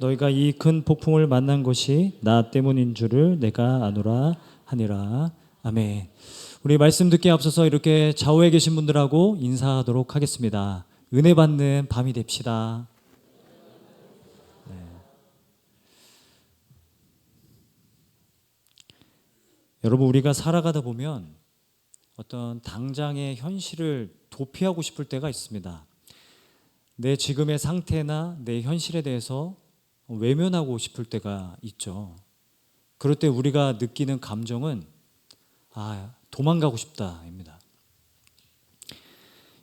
너희가 이 큰 폭풍을 만난 것이 나 때문인 줄을 내가 아노라 하니라. 아멘. 우리 말씀 듣기에 앞서서 이렇게 좌우에 계신 분들하고 인사하도록 하겠습니다. 은혜 받는 밤이 됩시다. 네. 여러분 우리가 살아가다 보면 어떤 당장의 현실을 도피하고 싶을 때가 있습니다. 내 지금의 상태나 내 현실에 대해서 외면하고 싶을 때가 있죠. 그럴 때 우리가 느끼는 감정은 아, 도망가고 싶다입니다.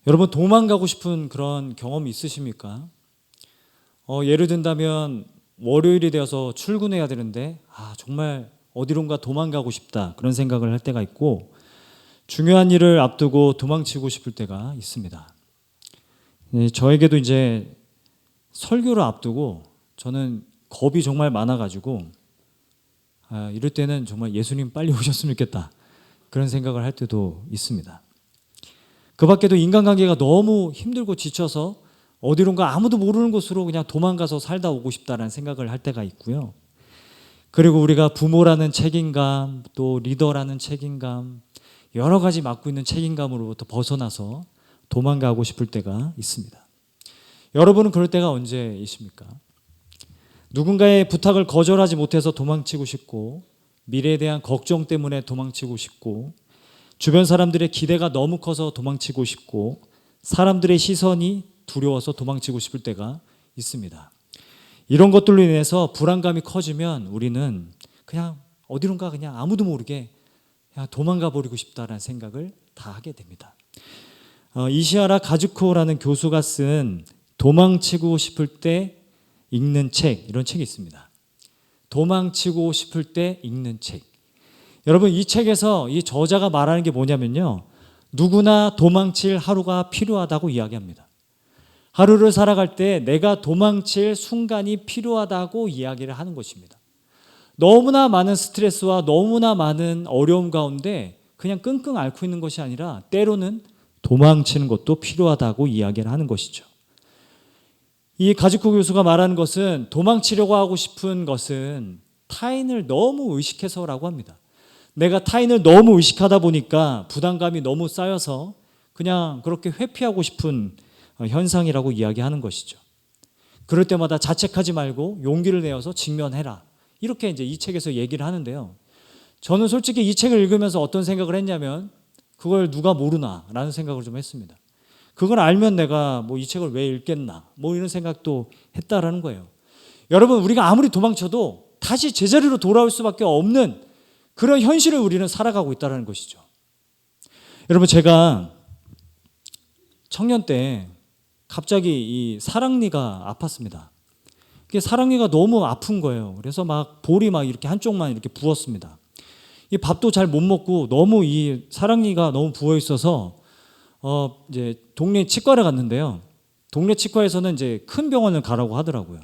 여러분 도망가고 싶은 그런 경험이 있으십니까? 어, 예를 든다면 월요일이 되어서 출근해야 되는데 아, 정말 어디론가 도망가고 싶다 그런 생각을 할 때가 있고 중요한 일을 앞두고 도망치고 싶을 때가 있습니다. 네, 저에게도 이제 설교를 앞두고 저는 겁이 정말 많아가지고 아, 이럴 때는 정말 예수님 빨리 오셨으면 좋겠다 그런 생각을 할 때도 있습니다. 그 밖에도 인간관계가 너무 힘들고 지쳐서 어디론가 아무도 모르는 곳으로 그냥 도망가서 살다 오고 싶다라는 생각을 할 때가 있고요. 그리고 우리가 부모라는 책임감, 또 리더라는 책임감, 여러 가지 맡고 있는 책임감으로부터 벗어나서 도망가고 싶을 때가 있습니다. 여러분은 그럴 때가 언제이십니까? 누군가의 부탁을 거절하지 못해서 도망치고 싶고 미래에 대한 걱정 때문에 도망치고 싶고 주변 사람들의 기대가 너무 커서 도망치고 싶고 사람들의 시선이 두려워서 도망치고 싶을 때가 있습니다. 이런 것들로 인해서 불안감이 커지면 우리는 그냥 어디론가 그냥 아무도 모르게 그냥 도망가 버리고 싶다라는 생각을 다 하게 됩니다. 어, 이시아라 가즈코라는 교수가 쓴 도망치고 싶을 때 읽는 책 이런 책이 있습니다. 도망치고 싶을 때 읽는 책. 여러분 이 책에서 이 저자가 말하는 게 뭐냐면요. 누구나 도망칠 하루가 필요하다고 이야기합니다. 하루를 살아갈 때 내가 도망칠 순간이 필요하다고 이야기를 하는 것입니다. 너무나 많은 스트레스와 너무나 많은 어려움 가운데 그냥 끙끙 앓고 있는 것이 아니라 때로는 도망치는 것도 필요하다고 이야기를 하는 것이죠. 이 가지코 교수가 말하는 것은 도망치려고 하고 싶은 것은 타인을 너무 의식해서라고 합니다. 내가 타인을 너무 의식하다 보니까 부담감이 너무 쌓여서 그냥 그렇게 회피하고 싶은 현상이라고 이야기하는 것이죠. 그럴 때마다 자책하지 말고 용기를 내어서 직면해라. 이렇게 이제 이 책에서 얘기를 하는데요. 저는 솔직히 이 책을 읽으면서 어떤 생각을 했냐면 그걸 누가 모르나라는 생각을 좀 했습니다. 그걸 알면 내가 뭐 이 책을 왜 읽겠나 뭐 이런 생각도 했다라는 거예요. 여러분 우리가 아무리 도망쳐도 다시 제자리로 돌아올 수밖에 없는 그런 현실을 우리는 살아가고 있다는 것이죠. 여러분 제가 청년 때 갑자기 이 사랑니가 아팠습니다. 그게 사랑니가 너무 아픈 거예요. 그래서 막 볼이 막 이렇게 한쪽만 이렇게 부었습니다. 이 밥도 잘 못 먹고 너무 이 사랑니가 너무 부어 있어서 어 이제 동네 치과를 갔는데요. 동네 치과에서는 이제 큰 병원을 가라고 하더라고요.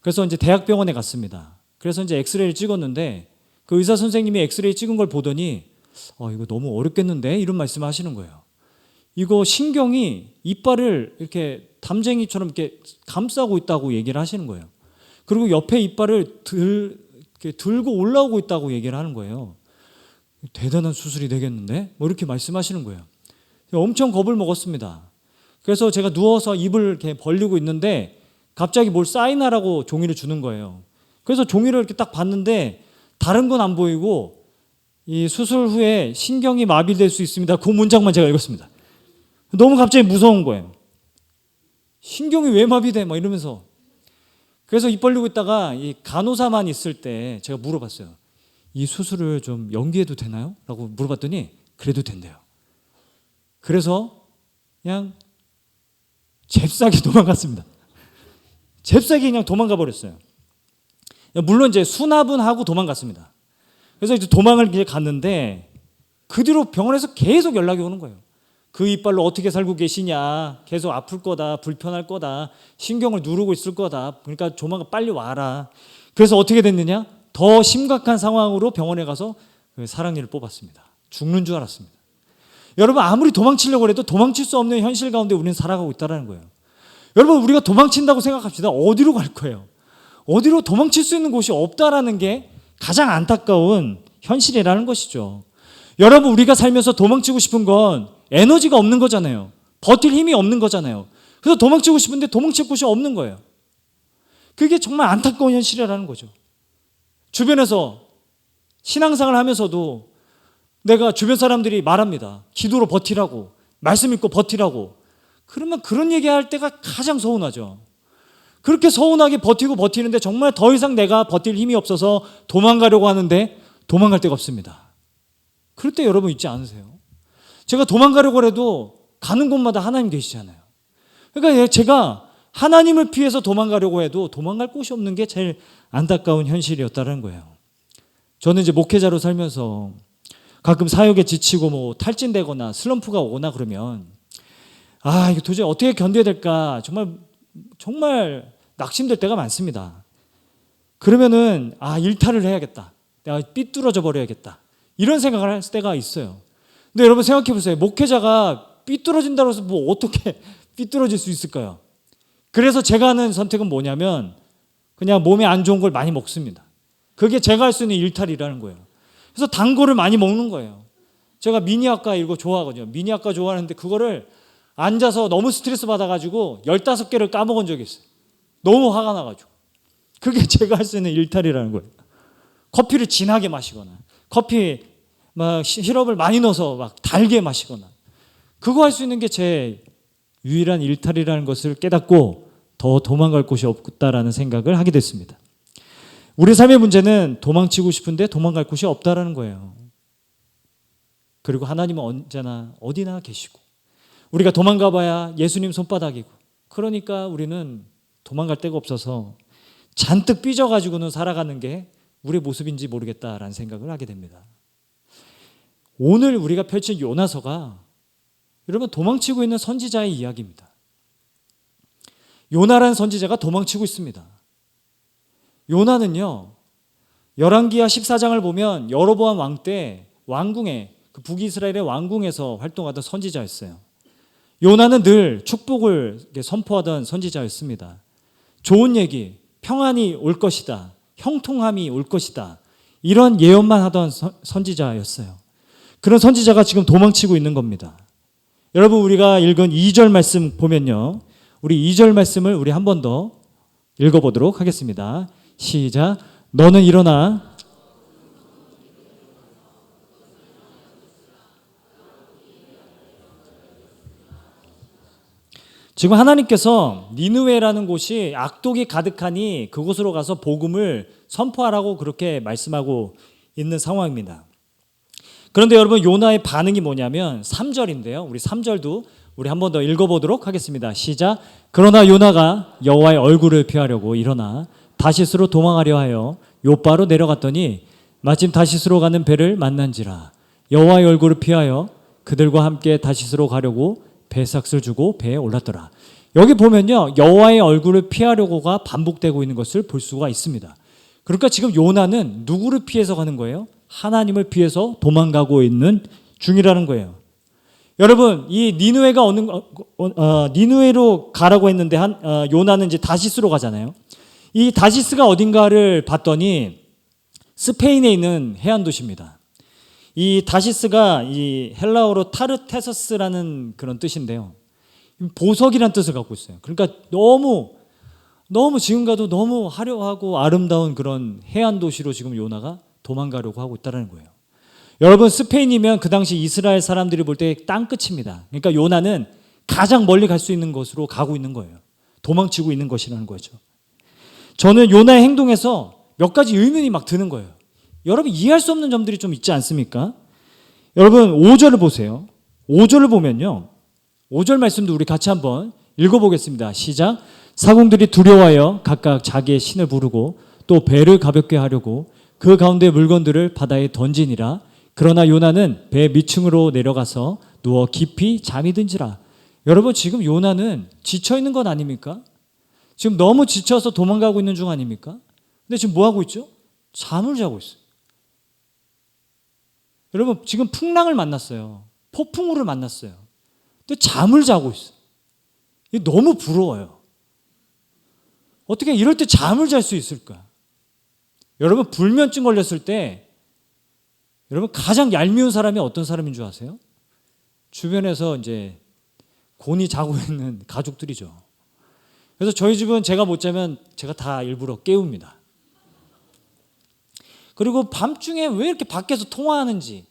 그래서 이제 대학병원에 갔습니다. 그래서 이제 엑스레이를 찍었는데 그 의사 선생님이 엑스레이 찍은 걸 보더니 어 이거 너무 어렵겠는데 이런 말씀을 하시는 거예요. 이거 신경이 이빨을 이렇게 담쟁이처럼 이렇게 감싸고 있다고 얘기를 하시는 거예요. 그리고 옆에 이빨을 들, 이렇게 들고 올라오고 있다고 얘기를 하는 거예요. 대단한 수술이 되겠는데? 뭐 이렇게 말씀하시는 거예요. 엄청 겁을 먹었습니다. 그래서 제가 누워서 입을 이렇게 벌리고 있는데 갑자기 뭘 사인하라고 종이를 주는 거예요. 그래서 종이를 이렇게 딱 봤는데 다른 건 안 보이고 이 수술 후에 신경이 마비될 수 있습니다. 그 문장만 제가 읽었습니다. 너무 갑자기 무서운 거예요. 신경이 왜 마비돼? 막 이러면서. 그래서 입 벌리고 있다가 이 간호사만 있을 때 제가 물어봤어요. 이 수술을 좀 연기해도 되나요? 라고 물어봤더니 그래도 된대요. 그래서 그냥 잽싸게 도망갔습니다. 잽싸게 그냥 도망가 버렸어요. 물론 이제 수납은 하고 도망갔습니다. 그래서 이제 도망을 이제 갔는데 그 뒤로 병원에서 계속 연락이 오는 거예요. 그 이빨로 어떻게 살고 계시냐? 계속 아플 거다, 불편할 거다, 신경을 누르고 있을 거다. 그러니까 조만간 빨리 와라. 그래서 어떻게 됐느냐? 더 심각한 상황으로 병원에 가서 그 사랑니를 뽑았습니다. 죽는 줄 알았습니다. 여러분 아무리 도망치려고 해도 도망칠 수 없는 현실 가운데 우리는 살아가고 있다는 거예요. 여러분 우리가 도망친다고 생각합시다. 어디로 갈 거예요? 어디로 도망칠 수 있는 곳이 없다라는 게 가장 안타까운 현실이라는 것이죠. 여러분, 우리가 살면서 도망치고 싶은 건 에너지가 없는 거잖아요. 버틸 힘이 없는 거잖아요. 그래서 도망치고 싶은데 도망칠 곳이 없는 거예요. 그게 정말 안타까운 현실이라는 거죠. 주변에서 신앙생활 하면서도 내가 주변 사람들이 말합니다. 기도로 버티라고, 말씀 읽고 버티라고. 그러면 그런 얘기할 때가 가장 서운하죠. 그렇게 서운하게 버티고 버티는데 정말 더 이상 내가 버틸 힘이 없어서 도망가려고 하는데 도망갈 데가 없습니다. 그럴 때 여러분 있지 않으세요? 제가 도망가려고 해도 가는 곳마다 하나님 계시잖아요. 그러니까 제가 하나님을 피해서 도망가려고 해도 도망갈 곳이 없는 게 제일 안타까운 현실이었다는 거예요. 저는 이제 목회자로 살면서 가끔 사역에 지치고 뭐 탈진되거나 슬럼프가 오거나 그러면 아, 이거 도저히 어떻게 견뎌야 될까? 정말 정말 낙심될 때가 많습니다. 그러면은 아, 일탈을 해야겠다. 내가 삐뚤어져 버려야겠다. 이런 생각을 할 때가 있어요. 근데 여러분 생각해 보세요. 목회자가 삐뚤어진다고 해서 뭐 어떻게 삐뚤어질 수 있을까요? 그래서 제가 하는 선택은 뭐냐면 그냥 몸에 안 좋은 걸 많이 먹습니다. 그게 제가 할 수 있는 일탈이라는 거예요. 그래서 단 거를 많이 먹는 거예요. 제가 미니아까 이거 좋아하거든요. 미니아까 좋아하는데 그거를 앉아서 너무 스트레스 받아가지고 15개를 까먹은 적이 있어요. 너무 화가 나가지고. 그게 제가 할 수 있는 일탈이라는 거예요. 커피를 진하게 마시거나, 커피 막 시럽을 많이 넣어서 막 달게 마시거나, 그거 할 수 있는 게 제 유일한 일탈이라는 것을 깨닫고 더 도망갈 곳이 없다라는 생각을 하게 됐습니다. 우리 삶의 문제는 도망치고 싶은데 도망갈 곳이 없다라는 거예요. 그리고 하나님은 언제나 어디나 계시고 우리가 도망가 봐야 예수님 손바닥이고 그러니까 우리는 도망갈 데가 없어서 잔뜩 삐져가지고는 살아가는 게 우리의 모습인지 모르겠다라는 생각을 하게 됩니다. 오늘 우리가 펼친 요나서가 여러분 도망치고 있는 선지자의 이야기입니다. 요나라는 선지자가 도망치고 있습니다. 요나는요. 열왕기하 14장을 보면 여로보암 왕 때 왕궁에 그 북이스라엘의 왕궁에서 활동하던 선지자였어요. 요나는 늘 축복을 선포하던 선지자였습니다. 좋은 얘기, 평안이 올 것이다. 형통함이 올 것이다. 이런 예언만 하던 선지자였어요. 그런 선지자가 지금 도망치고 있는 겁니다. 여러분 우리가 읽은 2절 말씀 보면요. 우리 2절 말씀을 우리 한 번 더 읽어보도록 하겠습니다. 시작. 너는 일어나 지금 하나님께서 니느웨라는 곳이 악독이 가득하니 그곳으로 가서 복음을 선포하라고 그렇게 말씀하고 있는 상황입니다. 그런데 여러분 요나의 반응이 뭐냐면 3절인데요. 우리 3절도 우리 한 번 더 읽어보도록 하겠습니다. 시작. 그러나 요나가 여호와의 얼굴을 피하려고 일어나 다시스로 도망하려 하여 요바로 내려갔더니 마침 다시스로 가는 배를 만난지라 여호와의 얼굴을 피하여 그들과 함께 다시스로 가려고 배삭을 주고 배에 올랐더라. 여기 보면요. 여호와의 얼굴을 피하려고가 반복되고 있는 것을 볼 수가 있습니다. 그러니까 지금 요나는 누구를 피해서 가는 거예요? 하나님을 피해서 도망가고 있는 중이라는 거예요. 여러분, 이 니누에가 어느 어, 어, 니누에로 가라고 했는데 한 어, 요나는 이제 다시스로 가잖아요. 이 다시스가 어딘가를 봤더니 스페인에 있는 해안 도시입니다. 이 다시스가 이 헬라어로 타르테서스라는 그런 뜻인데요. 보석이란 뜻을 갖고 있어요. 그러니까 너무 너무 지금 가도 너무 화려하고 아름다운 그런 해안 도시로 지금 요나가 도망가려고 하고 있다는 거예요. 여러분 스페인이면 그 당시 이스라엘 사람들이 볼 때 땅끝입니다. 그러니까 요나는 가장 멀리 갈 수 있는 곳으로 가고 있는 거예요. 도망치고 있는 것이라는 거죠. 저는 요나의 행동에서 몇 가지 의문이 막 드는 거예요. 여러분 이해할 수 없는 점들이 좀 있지 않습니까? 여러분 5절을 보세요. 5절을 보면요. 5절 말씀도 우리 같이 한번 읽어보겠습니다. 시작. 사공들이 두려워하여 각각 자기의 신을 부르고 또 배를 가볍게 하려고 그 가운데 물건들을 바다에 던지니라. 그러나 요나는 배 밑층으로 내려가서 누워 깊이 잠이 든지라. 여러분 지금 요나는 지쳐 있는 것 아닙니까? 지금 너무 지쳐서 도망가고 있는 중 아닙니까? 근데 지금 뭐 하고 있죠? 잠을 자고 있어요. 여러분 지금 풍랑을 만났어요. 폭풍우를 만났어요. 근데 잠을 자고 있어요. 너무 부러워요. 어떻게 이럴 때 잠을 잘 수 있을까? 여러분 불면증 걸렸을 때 여러분 가장 얄미운 사람이 어떤 사람인 줄 아세요? 주변에서 이제 곤히 자고 있는 가족들이죠. 그래서 저희 집은 제가 못 자면 제가 다 일부러 깨웁니다. 그리고 밤중에 왜 이렇게 밖에서 통화하는지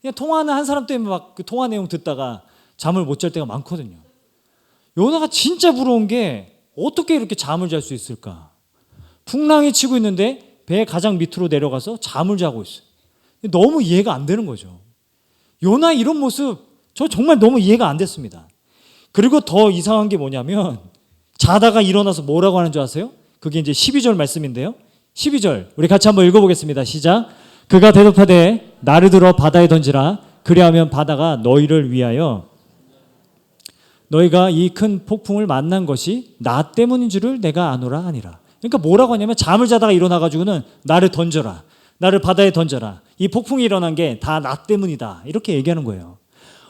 그냥 통화하는 한 사람 때문에 막 그 통화 내용 듣다가 잠을 못 잘 때가 많거든요. 요나가 진짜 부러운 게 어떻게 이렇게 잠을 잘 수 있을까? 풍랑이 치고 있는데 배 가장 밑으로 내려가서 잠을 자고 있어요. 너무 이해가 안 되는 거죠. 요나 이런 모습 저 정말 너무 이해가 안 됐습니다. 그리고 더 이상한 게 뭐냐면 자다가 일어나서 뭐라고 하는 줄 아세요? 그게 이제 12절 말씀인데요. 12절 우리 같이 한번 읽어보겠습니다. 시작. 그가 대답하되 나를 들어 바다에 던지라 그리하면 바다가 너희를 위하여 너희가 이 큰 폭풍을 만난 것이 나 때문인 줄을 내가 아노라 아니라. 그러니까 뭐라고 하냐면 잠을 자다가 일어나 가지고는 나를 던져라. 나를 바다에 던져라. 이 폭풍이 일어난 게 다 나 때문이다. 이렇게 얘기하는 거예요.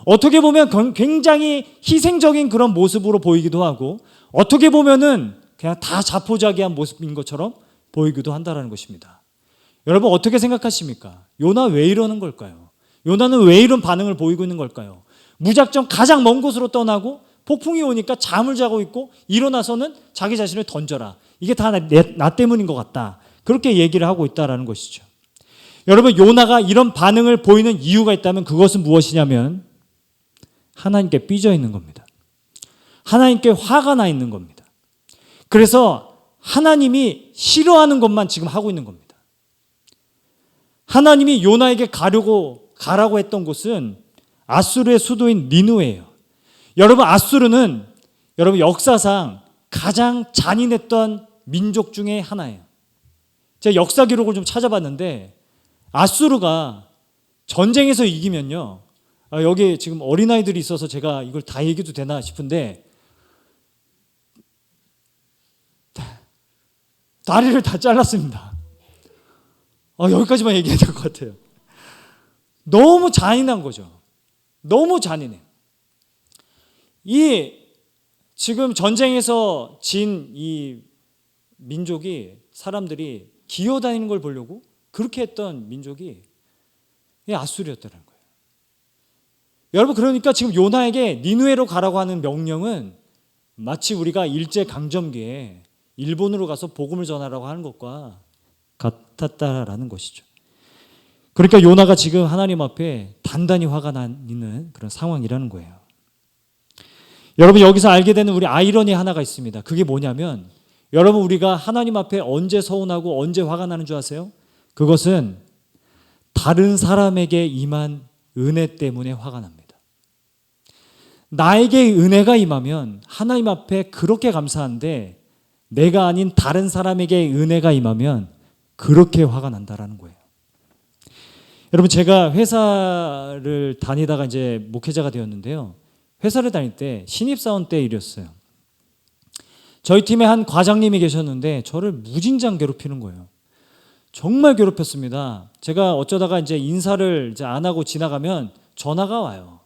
어떻게 보면 건- 굉장히 희생적인 그런 모습으로 보이기도 하고 어떻게 보면은 그냥 다 자포자기한 모습인 것처럼 보이기도 한다라는 것입니다. 여러분 어떻게 생각하십니까? 요나 왜 이러는 걸까요? 요나는 왜 이런 반응을 보이고 있는 걸까요? 무작정 가장 먼 곳으로 떠나고 폭풍이 오니까 잠을 자고 있고 일어나서는 자기 자신을 던져라. 이게 다 나 때문인 것 같다. 그렇게 얘기를 하고 있다라는 것이죠. 여러분 요나가 이런 반응을 보이는 이유가 있다면 그것은 무엇이냐면 하나님께 삐져 있는 겁니다. 하나님께 화가 나 있는 겁니다. 그래서 하나님이 싫어하는 것만 지금 하고 있는 겁니다. 하나님이 요나에게 가려고 가라고 했던 곳은 아수르의 수도인 니누에요. 여러분 아수르는 여러분 역사상 가장 잔인했던 민족 중에 하나예요. 제가 역사 기록을 좀 찾아봤는데 아수르가 전쟁에서 이기면요. 아, 여기 지금 어린아이들이 있어서 제가 이걸 다 얘기해도 되나 싶은데 다리를 다 잘랐습니다. 아, 여기까지만 얘기해야 될 것 같아요. 너무 잔인한 거죠. 너무 잔인해. 이 지금 전쟁에서 진 이 민족이 사람들이 기어다니는 걸 보려고 그렇게 했던 민족이 이 아수르였다는 거예요. 여러분 그러니까 지금 요나에게 니누에로 가라고 하는 명령은 마치 우리가 일제 강점기에 일본으로 가서 복음을 전하라고 하는 것과 같았다라는 것이죠. 그러니까 요나가 지금 하나님 앞에 단단히 화가 나 있는 그런 상황이라는 거예요. 여러분 여기서 알게 되는 우리 아이러니 하나가 있습니다. 그게 뭐냐면 여러분 우리가 하나님 앞에 언제 서운하고 언제 화가 나는 줄 아세요? 그것은 다른 사람에게 임한 은혜 때문에 화가 납니다. 나에게 은혜가 임하면 하나님 앞에 그렇게 감사한데 내가 아닌 다른 사람에게 은혜가 임하면 그렇게 화가 난다라는 거예요. 여러분 제가 회사를 다니다가 이제 목회자가 되었는데요. 회사를 다닐 때 신입사원 때 일이었어요. 저희 팀에 한 과장님이 계셨는데 저를 무진장 괴롭히는 거예요. 정말 괴롭혔습니다. 제가 어쩌다가 이제 인사를 이제 안 하고 지나가면 전화가 와요.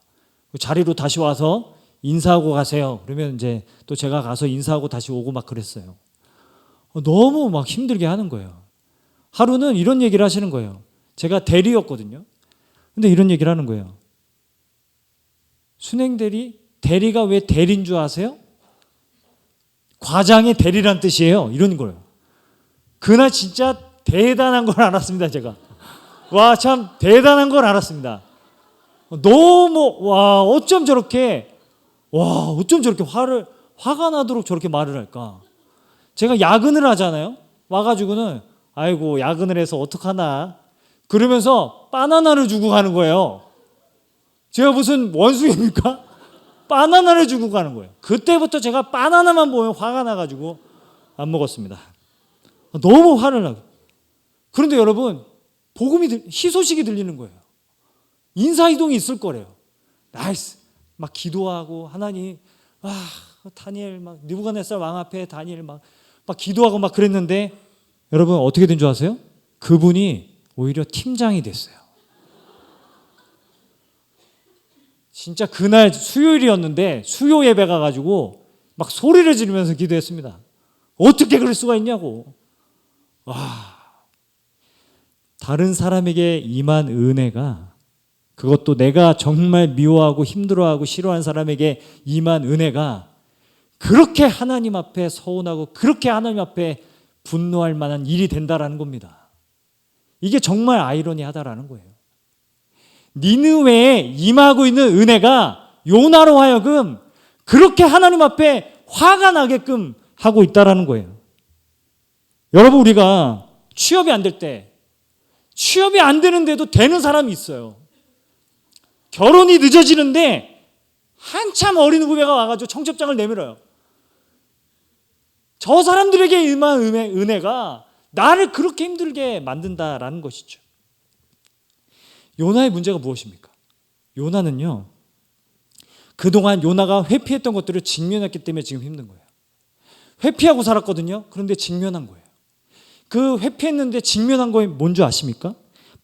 그 자리로 다시 와서 인사하고 가세요. 그러면 이제 또 제가 가서 인사하고 다시 오고 막 그랬어요. 어, 너무 막 힘들게 하는 거예요. 하루는 이런 얘기를 하시는 거예요. 제가 대리였거든요. 근데 이런 얘기를 하는 거예요. 순행 대리? 대리가 왜 대리인 줄 아세요? 과장의 대리란 뜻이에요. 이런 거예요. 그날 진짜 대단한 걸 알았습니다, 제가. 와, 참 대단한 걸 알았습니다. 너무 와, 어쩜 저렇게 와, 어쩜 저렇게 화를 화가 나도록 저렇게 말을 할까? 제가 야근을 하잖아요. 와 가지고는 아이고, 야근을 해서 어떡하나? 그러면서 바나나를 주고 가는 거예요. 제가 무슨 원수입니까? 바나나를 주고 가는 거예요. 그때부터 제가 바나나만 보면 화가 나가지고 안 먹었습니다. 너무 화를 나고. 그런데 여러분, 복음이 들, 희소식이 들리는 거예요. 인사이동이 있을 거래요. 나이스. 막 기도하고 하나님, 아, 다니엘 막 느부갓네살 왕 앞에 다니엘 막, 막 기도하고 막 그랬는데 여러분 어떻게 된 줄 아세요? 그분이 오히려 팀장이 됐어요. 진짜 그날 수요일이었는데 수요 예배 가가지고 막 소리를 지르면서 기도했습니다. 어떻게 그럴 수가 있냐고. 와. 다른 사람에게 임한 은혜가 그것도 내가 정말 미워하고 힘들어하고 싫어하는 사람에게 임한 은혜가 그렇게 하나님 앞에 서운하고 그렇게 하나님 앞에 분노할 만한 일이 된다라는 겁니다. 이게 정말 아이러니하다라는 거예요. 니느웨에 임하고 있는 은혜가 요나로 하여금 그렇게 하나님 앞에 화가 나게끔 하고 있다라는 거예요. 여러분 우리가 취업이 안 될 때 취업이 안 되는데도 되는 사람이 있어요. 결혼이 늦어지는데 한참 어린 후배가 와가지고 청첩장을 내밀어요. 저 사람들에게 임한 은혜, 은혜가 나를 그렇게 힘들게 만든다라는 것이죠. 요나의 문제가 무엇입니까? 요나는요, 그동안 요나가 회피했던 것들을 직면했기 때문에 지금 힘든 거예요. 회피하고 살았거든요. 그런데 직면한 거예요. 그 회피했는데 직면한 거에 뭔지 아십니까?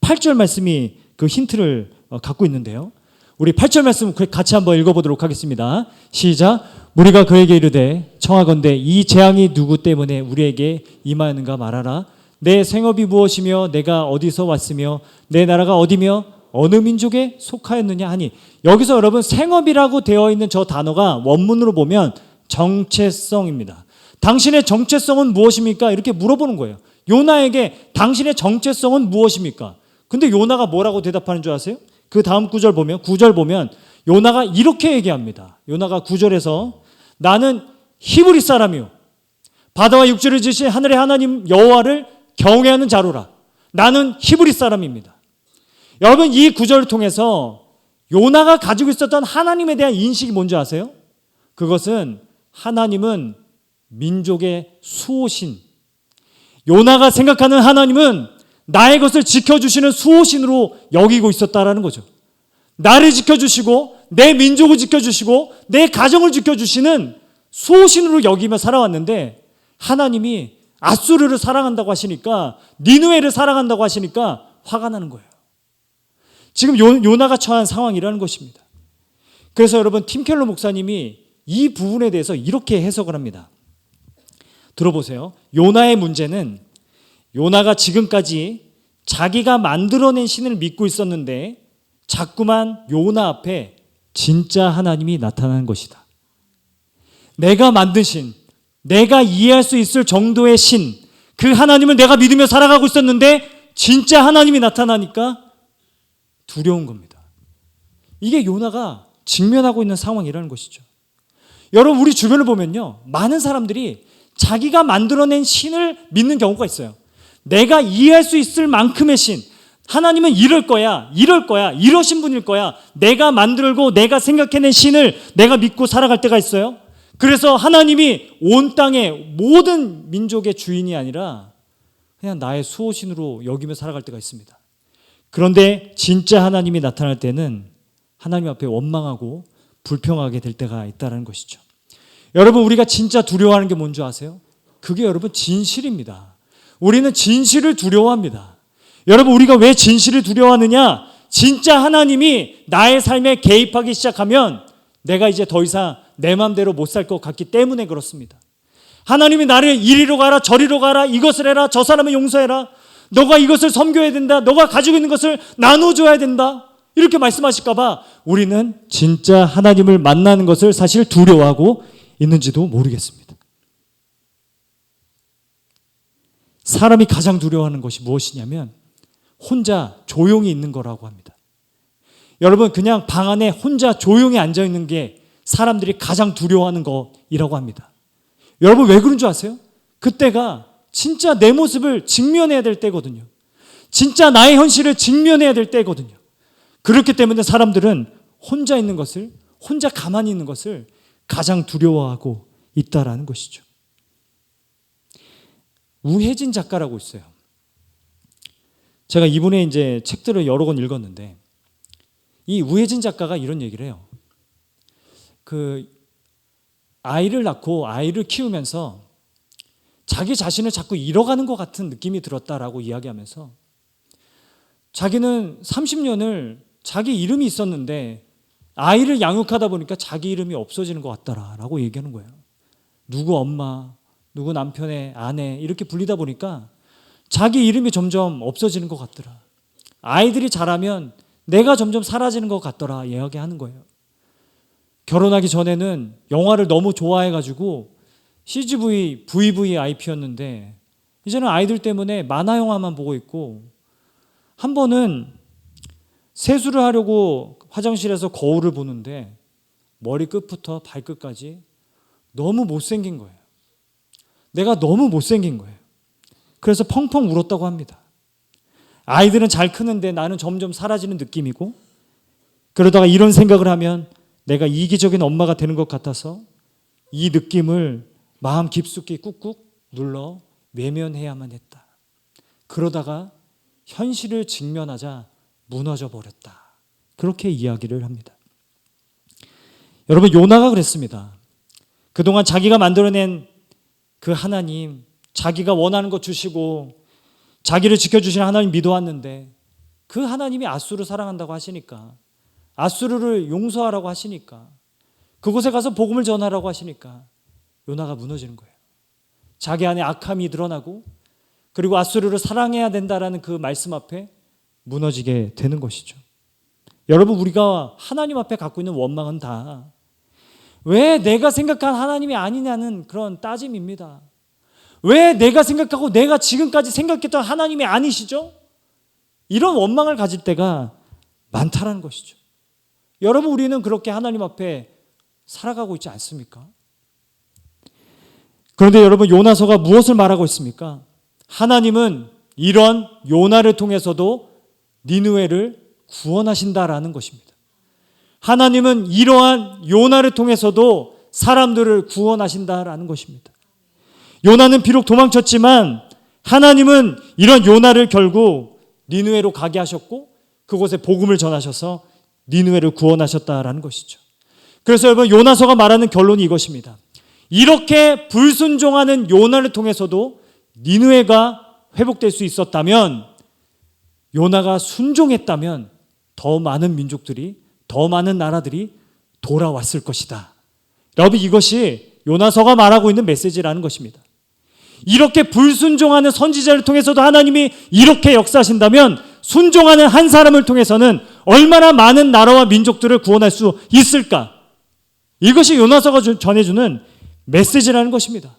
8절 말씀이 그 힌트를 어, 갖고 있는데요. 우리 8절 말씀 같이 한번 읽어보도록 하겠습니다. 시작. 우리가 그에게 이르되 청하건대 이 재앙이 누구 때문에 우리에게 임하는가 말하라. 내 생업이 무엇이며 내가 어디서 왔으며 내 나라가 어디며 어느 민족에 속하였느냐 하니 여기서 여러분 생업이라고 되어 있는 저 단어가 원문으로 보면 정체성입니다. 당신의 정체성은 무엇입니까? 이렇게 물어보는 거예요. 요나에게 당신의 정체성은 무엇입니까? 근데 요나가 뭐라고 대답하는 줄 아세요? 그 다음 구절 보면 구절 보면 요나가 이렇게 얘기합니다. 요나가 구절에서 나는 히브리 사람이요 바다와 육지를 지신 하늘의 하나님 여호와를 경외하는 자로라. 나는 히브리 사람입니다. 여러분 이 구절을 통해서 요나가 가지고 있었던 하나님에 대한 인식이 뭔지 아세요? 그것은 하나님은 민족의 수호신. 요나가 생각하는 하나님은 나의 것을 지켜주시는 수호신으로 여기고 있었다라는 거죠. 나를 지켜주시고 내 민족을 지켜주시고 내 가정을 지켜주시는 수호신으로 여기며 살아왔는데 하나님이 아수르를 사랑한다고 하시니까 니누에를 사랑한다고 하시니까 화가 나는 거예요. 지금 요, 요나가 처한 상황이라는 것입니다. 그래서 여러분 팀켈러 목사님이 이 부분에 대해서 이렇게 해석을 합니다. 들어보세요. 요나의 문제는 요나가 지금까지 자기가 만들어낸 신을 믿고 있었는데 자꾸만 요나 앞에 진짜 하나님이 나타나는 것이다. 내가 만든 신, 내가 이해할 수 있을 정도의 신, 그 하나님을 내가 믿으며 살아가고 있었는데 진짜 하나님이 나타나니까 두려운 겁니다. 이게 요나가 직면하고 있는 상황이라는 것이죠. 여러분, 우리 주변을 보면요. 많은 사람들이 자기가 만들어낸 신을 믿는 경우가 있어요. 내가 이해할 수 있을 만큼의 신. 하나님은 이럴 거야, 이럴 거야, 이러신 분일 거야. 내가 만들고 내가 생각해낸 신을 내가 믿고 살아갈 때가 있어요. 그래서 하나님이 온 땅의 모든 민족의 주인이 아니라 그냥 나의 수호신으로 여기며 살아갈 때가 있습니다. 그런데 진짜 하나님이 나타날 때는 하나님 앞에 원망하고 불평하게 될 때가 있다는 것이죠. 여러분 우리가 진짜 두려워하는 게 뭔지 아세요? 그게 여러분 진실입니다. 우리는 진실을 두려워합니다. 여러분 우리가 왜 진실을 두려워하느냐? 진짜 하나님이 나의 삶에 개입하기 시작하면 내가 이제 더 이상 내 마음대로 못 살 것 같기 때문에 그렇습니다. 하나님이 나를 이리로 가라 저리로 가라 이것을 해라 저 사람을 용서해라 너가 이것을 섬겨야 된다 너가 가지고 있는 것을 나눠줘야 된다 이렇게 말씀하실까봐 우리는 진짜 하나님을 만나는 것을 사실 두려워하고 있는지도 모르겠습니다. 사람이 가장 두려워하는 것이 무엇이냐면 혼자 조용히 있는 거라고 합니다. 여러분 그냥 방 안에 혼자 조용히 앉아 있는 게 사람들이 가장 두려워하는 것이라고 합니다. 여러분 왜 그런 줄 아세요? 그때가 진짜 내 모습을 직면해야 될 때거든요. 진짜 나의 현실을 직면해야 될 때거든요. 그렇기 때문에 사람들은 혼자 있는 것을 혼자 가만히 있는 것을 가장 두려워하고 있다라는 것이죠. 우혜진 작가라고 있어요. 제가 이분의 이제 책들을 여러 권 읽었는데 이 우혜진 작가가 이런 얘기를 해요. 그 아이를 낳고 아이를 키우면서 자기 자신을 자꾸 잃어가는 것 같은 느낌이 들었다라고 이야기하면서 자기는 30년을 자기 이름이 있었는데 아이를 양육하다 보니까 자기 이름이 없어지는 것 같다라고 얘기하는 거예요. 누구 엄마, 누구 남편의 아내 이렇게 불리다 보니까 자기 이름이 점점 없어지는 것 같더라. 아이들이 자라면 내가 점점 사라지는 것 같더라 이야기하는 거예요. 결혼하기 전에는 영화를 너무 좋아해가지고 CGV, VVIP였는데 이제는 아이들 때문에 만화 영화만 보고 있고 한 번은 세수를 하려고 화장실에서 거울을 보는데 머리 끝부터 발끝까지 너무 못생긴 거예요. 내가 너무 못생긴 거예요. 그래서 펑펑 울었다고 합니다. 아이들은 잘 크는데 나는 점점 사라지는 느낌이고 그러다가 이런 생각을 하면 내가 이기적인 엄마가 되는 것 같아서 이 느낌을 마음 깊숙이 꾹꾹 눌러 외면해야만 했다. 그러다가 현실을 직면하자 무너져 버렸다. 그렇게 이야기를 합니다. 여러분 요나가 그랬습니다. 그동안 자기가 만들어낸 그 하나님, 자기가 원하는 것 주시고 자기를 지켜주시는 하나님 믿어왔는데 그 하나님이 아수를 사랑한다고 하시니까 아수르를 용서하라고 하시니까 그곳에 가서 복음을 전하라고 하시니까 요나가 무너지는 거예요. 자기 안에 악함이 드러나고 그리고 아수르를 사랑해야 된다라는 그 말씀 앞에 무너지게 되는 것이죠. 여러분 우리가 하나님 앞에 갖고 있는 원망은 다 왜 내가 생각한 하나님이 아니냐는 그런 따짐입니다. 왜 내가 생각하고 내가 지금까지 생각했던 하나님이 아니시죠? 이런 원망을 가질 때가 많다라는 것이죠. 여러분 우리는 그렇게 하나님 앞에 살아가고 있지 않습니까? 그런데 여러분 요나서가 무엇을 말하고 있습니까? 하나님은 이런 요나를 통해서도 니느웨를 구원하신다라는 것입니다. 하나님은 이러한 요나를 통해서도 사람들을 구원하신다라는 것입니다. 요나는 비록 도망쳤지만 하나님은 이런 요나를 결국 니느웨로 가게 하셨고 그곳에 복음을 전하셔서 니느웨를 구원하셨다라는 것이죠. 그래서 여러분 요나서가 말하는 결론이 이것입니다. 이렇게 불순종하는 요나를 통해서도 니느웨가 회복될 수 있었다면 요나가 순종했다면 더 많은 민족들이 더 많은 나라들이 돌아왔을 것이다. 여러분 이것이 요나서가 말하고 있는 메시지라는 것입니다. 이렇게 불순종하는 선지자를 통해서도 하나님이 이렇게 역사하신다면 순종하는 한 사람을 통해서는 얼마나 많은 나라와 민족들을 구원할 수 있을까? 이것이 요나서가 전해주는 메시지라는 것입니다.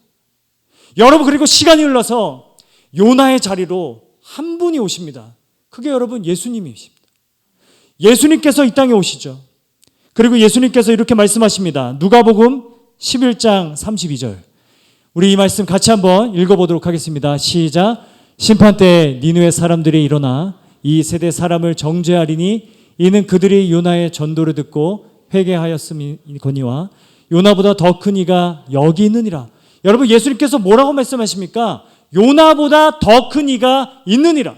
여러분 그리고 시간이 흘러서 요나의 자리로 한 분이 오십니다. 그게 여러분 예수님이십니다. 예수님께서 이 땅에 오시죠. 그리고 예수님께서 이렇게 말씀하십니다. 누가복음 11장 32절. 우리 이 말씀 같이 한번 읽어보도록 하겠습니다. 시작. 심판 때 니누의 사람들이 일어나 이 세대 사람을 정죄하리니 이는 그들이 요나의 전도를 듣고 회개하였음이거니와 요나보다 더 큰 이가 여기 있느니라. 여러분 예수님께서 뭐라고 말씀하십니까? 요나보다 더 큰 이가 있느니라.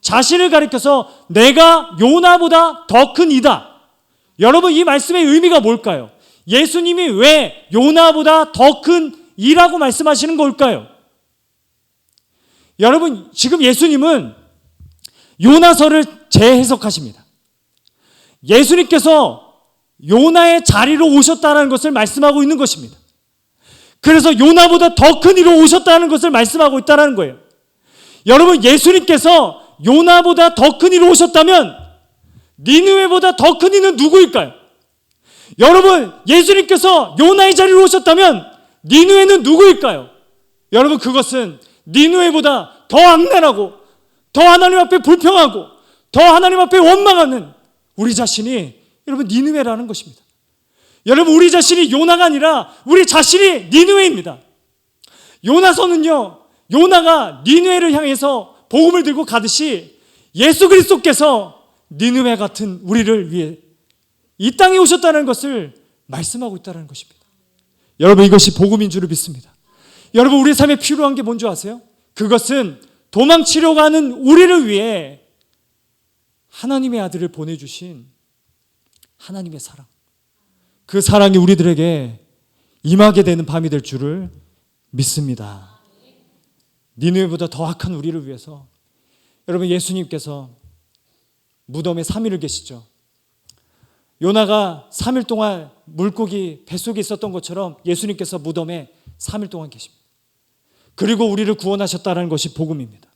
자신을 가리켜서 내가 요나보다 더 큰 이다. 여러분 이 말씀의 의미가 뭘까요? 예수님이 왜 요나보다 더 큰 이라고 말씀하시는 걸까요? 여러분 지금 예수님은 요나서를 재해석하십니다. 예수님께서 요나의 자리로 오셨다는 것을 말씀하고 있는 것입니다. 그래서 요나보다 더 큰 이로 오셨다는 것을 말씀하고 있다는 거예요. 여러분 예수님께서 요나보다 더 큰 이로 오셨다면 니느웨보다 더 큰 이는 누구일까요? 여러분 예수님께서 요나의 자리로 오셨다면 니느웨는 누구일까요? 여러분 그것은 니느웨보다 더 악랄하고 더 하나님 앞에 불평하고 더 하나님 앞에 원망하는 우리 자신이 여러분 니느웨라는 것입니다. 여러분 우리 자신이 요나가 아니라 우리 자신이 니느웨입니다. 요나서는요. 요나가 니느웨를 향해서 복음을 들고 가듯이 예수 그리스도께서 니느웨 같은 우리를 위해 이 땅에 오셨다는 것을 말씀하고 있다는 것입니다. 여러분 이것이 복음인 줄을 믿습니다. 여러분 우리 삶에 필요한 게 뭔지 아세요? 그것은 도망치려고 하는 우리를 위해 하나님의 아들을 보내주신 하나님의 사랑. 그 사랑이 우리들에게 임하게 되는 밤이 될 줄을 믿습니다. 니느웨보다 더 악한 우리를 위해서 여러분 예수님께서 무덤에 3일을 계시죠. 요나가 3일 동안 물고기 뱃속에 있었던 것처럼 예수님께서 무덤에 3일 동안 계십니다. 그리고 우리를 구원하셨다는 것이 복음입니다.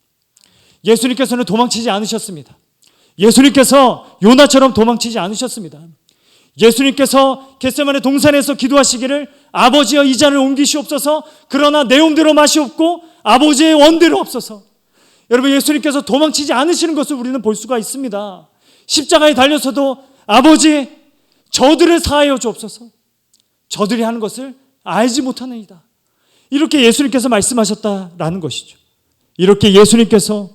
예수님께서는 도망치지 않으셨습니다. 예수님께서 요나처럼 도망치지 않으셨습니다. 예수님께서 겟세만의 동산에서 기도하시기를 아버지여 이 잔을 옮기시옵소서 그러나 내용대로 맛이 없고 아버지의 원대로 없어서 여러분 예수님께서 도망치지 않으시는 것을 우리는 볼 수가 있습니다. 십자가에 달려서도 아버지 저들을 사하여 주옵소서 저들이 하는 것을 알지 못하느이다. 이렇게 예수님께서 말씀하셨다라는 것이죠. 이렇게 예수님께서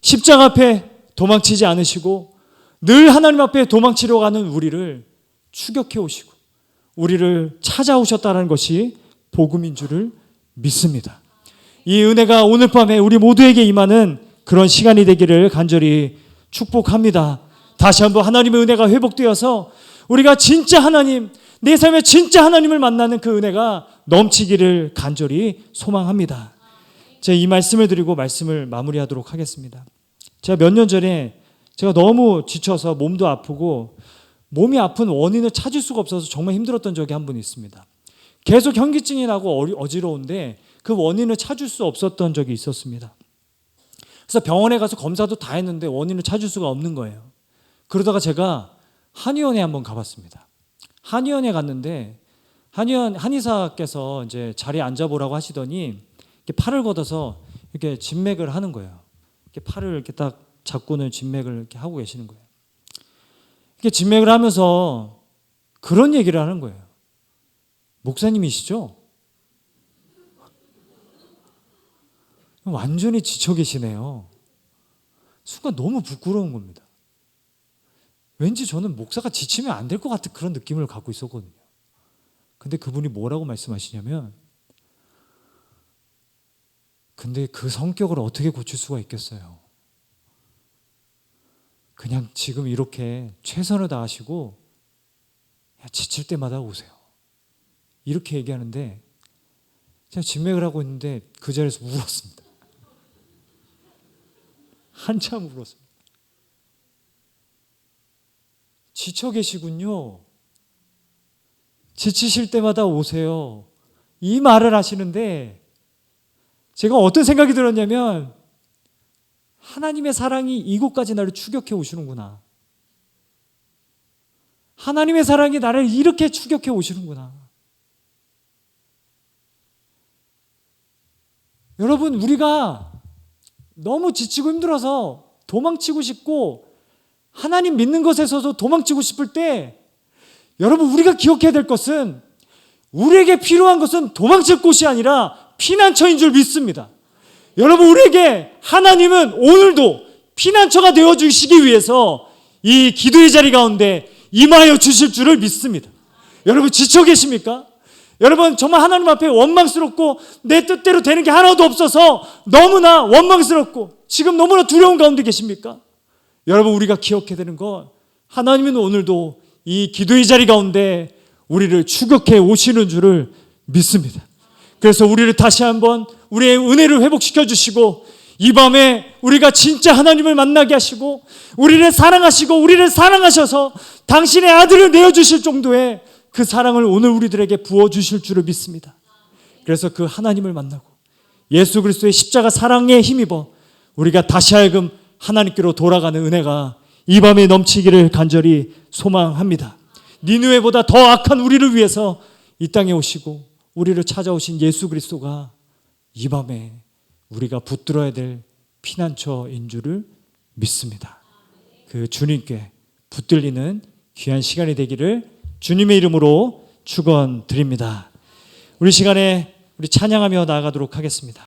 십자가 앞에 도망치지 않으시고 늘 하나님 앞에 도망치려 가는 우리를 추격해 오시고 우리를 찾아오셨다는 것이 복음인 줄을 믿습니다. 이 은혜가 오늘 밤에 우리 모두에게 임하는 그런 시간이 되기를 간절히 축복합니다. 다시 한번 하나님의 은혜가 회복되어서 우리가 진짜 하나님, 내 삶에 진짜 하나님을 만나는 그 은혜가 넘치기를 간절히 소망합니다. 제가 이 말씀을 드리고 말씀을 마무리하도록 하겠습니다. 제가 몇 년 전에 제가 너무 지쳐서 몸도 아프고 몸이 아픈 원인을 찾을 수가 없어서 정말 힘들었던 적이 한번 있습니다. 계속 현기증이 나고 어지러운데 그 원인을 찾을 수 없었던 적이 있었습니다. 그래서 병원에 가서 검사도 다 했는데 원인을 찾을 수가 없는 거예요. 그러다가 제가 한의원에 한번 가봤습니다. 한의원에 갔는데 한의원 한의사께서 이제 자리에 앉아보라고 하시더니 이렇게 팔을 걷어서 이렇게 진맥을 하는 거예요. 이렇게 팔을 이렇게 딱 잡고는 진맥을 이렇게 하고 계시는 거예요. 진맥을 하면서 그런 얘기를 하는 거예요. 목사님이시죠? 완전히 지쳐 계시네요. 순간 너무 부끄러운 겁니다. 왠지 저는 목사가 지치면 안 될 것 같은 그런 느낌을 갖고 있었거든요. 근데 그분이 뭐라고 말씀하시냐면, 근데 그 성격을 어떻게 고칠 수가 있겠어요? 그냥 지금 이렇게 최선을 다하시고, 야, 지칠 때마다 오세요. 이렇게 얘기하는데, 제가 진맥을 하고 있는데 그 자리에서 울었습니다. 한참 울었습니다. 지쳐 계시군요. 지치실 때마다 오세요. 이 말을 하시는데 제가 어떤 생각이 들었냐면 하나님의 사랑이 이곳까지 나를 추격해 오시는구나. 하나님의 사랑이 나를 이렇게 추격해 오시는구나. 여러분, 우리가 너무 지치고 힘들어서 도망치고 싶고 하나님 믿는 것에서도 도망치고 싶을 때 여러분 우리가 기억해야 될 것은 우리에게 필요한 것은 도망칠 곳이 아니라 피난처인 줄 믿습니다. 여러분 우리에게 하나님은 오늘도 피난처가 되어 주시기 위해서 이 기도의 자리 가운데 임하여 주실 줄을 믿습니다. 여러분 지쳐 계십니까? 여러분 정말 하나님 앞에 원망스럽고 내 뜻대로 되는 게 하나도 없어서 너무나 원망스럽고 지금 너무나 두려운 가운데 계십니까? 여러분 우리가 기억해야 되는 건 하나님은 오늘도 이 기도의 자리 가운데 우리를 추격해 오시는 줄을 믿습니다. 그래서 우리를 다시 한번 우리의 은혜를 회복시켜 주시고 이 밤에 우리가 진짜 하나님을 만나게 하시고 우리를 사랑하시고 우리를 사랑하셔서 당신의 아들을 내어 주실 정도의 그 사랑을 오늘 우리들에게 부어 주실 줄을 믿습니다. 그래서 그 하나님을 만나고 예수 그리스도의 십자가 사랑에 힘입어 우리가 다시 하여금 하나님께로 돌아가는 은혜가 이 밤에 넘치기를 간절히 소망합니다. 니누에보다 더 악한 우리를 위해서 이 땅에 오시고 우리를 찾아오신 예수 그리스도가 이 밤에 우리가 붙들어야 될 피난처인 줄을 믿습니다. 그 주님께 붙들리는 귀한 시간이 되기를 주님의 이름으로 축원드립니다. 우리 시간에 우리 찬양하며 나아가도록 하겠습니다.